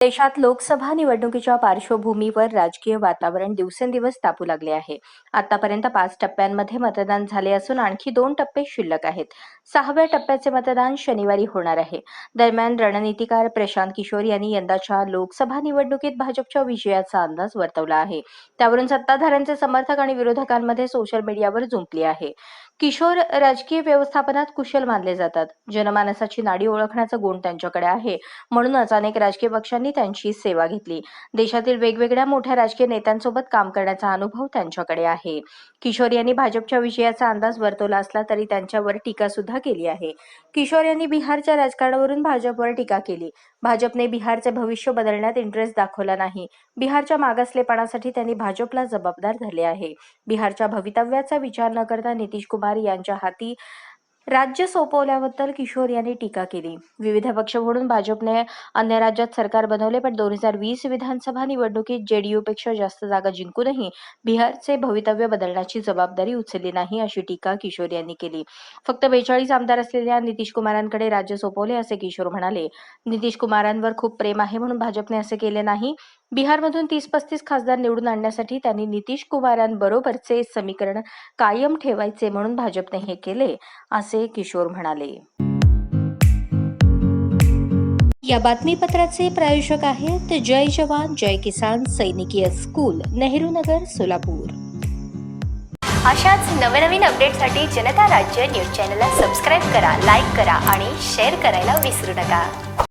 देशात लोकसभा निवडणुकीच्या पार्श्वभूमीवर राजकीय वातावरण दिवसेंदिवस तापू लागले आहे. आतापर्यंत पाच टप्प्यांमध्ये मतदान झाले असून आणखी दोन टप्पे शिल्लक आहेत. सहाव्या टप्प्याचे मतदान शनिवारी होणार आहे. दरम्यान रणनीतिकार प्रशांत किशोर यांनी यंदाच्या लोकसभा निवडणुकीत भाजपच्या विजयाचा अंदाज वर्तवला आहे. त्यावरून सत्ताधाऱ्यांचे समर्थक आणि विरोधकांमध्ये सोशल मीडियावर जुंपली आहे. किशोर राजकीय व्यवस्थापनात कुशल मानले जातात. जनमानसाची नाडी ओळखण्याचा गुण त्यांच्याकडे आहे. म्हणूनच अनेक राजकीय पक्षांनी त्यांची सेवा घेतली. देशातील वेगवेगळ्या मोठ्या राजकीय नेत्यांसोबत काम करण्याचा अनुभव त्यांच्याकडे आहे. किशोर यांनी भाजपच्या विजयाचा अंदाज वर्तवला असला तरी त्यांच्यावर टीका सुद्धा केली आहे. किशोर यांनी बिहारच्या राजकारणावरून भाजपवर टीका केली. भाजपने बिहारचे भविष्य बदलण्यात इंटरेस्ट दाखवला नाही. बिहारच्या मागासलेपणासाठी त्यांनी भाजपला जबाबदार धरले आहे. बिहारच्या भवितव्याचा विचार न करता नितीश कुमार यांच्या हाती राज्य सोपवल्याबद्दल किशोर यांनी टीका केली. विविध पक्ष म्हणून भाजपने अन्य राज्यात सरकार बनवले पण दोन हजार वीस विधानसभा निवडणुकीत जेडीयू पेक्षा जास्त जागा जिंकूनही बिहारचे भवितव्य बदलण्याची जबाबदारी उचलली नाही अशी टीका किशोर यांनी केली. फक्त बेचाळीस आमदार असलेल्या नितीश कुमारांकडे राज्य सोपवले असे किशोर म्हणाले. नितीश कुमारांवर खूप प्रेम आहे म्हणून भाजपने असे केले नाही. बिहारमधून तीस पस्तीस खासदार निवडून आणण्यासाठी त्यांनी नितीश कुमारांबरोबरचे समीकरण कायम ठेवायचे म्हणून भाजपने हे केले असे किशोर म्हणाले. या बातमीपत्राचे प्रायोजक आहेत जय जवान जय किसान सैनिकीय स्कूल नेहरू नगर सोलापूर. अशाच नवनवीन अपडेटसाठी जनता राज्य न्यूज चॅनलला सबस्क्राईब करा लाईक करा आणि शेअर करायला विसरू नका.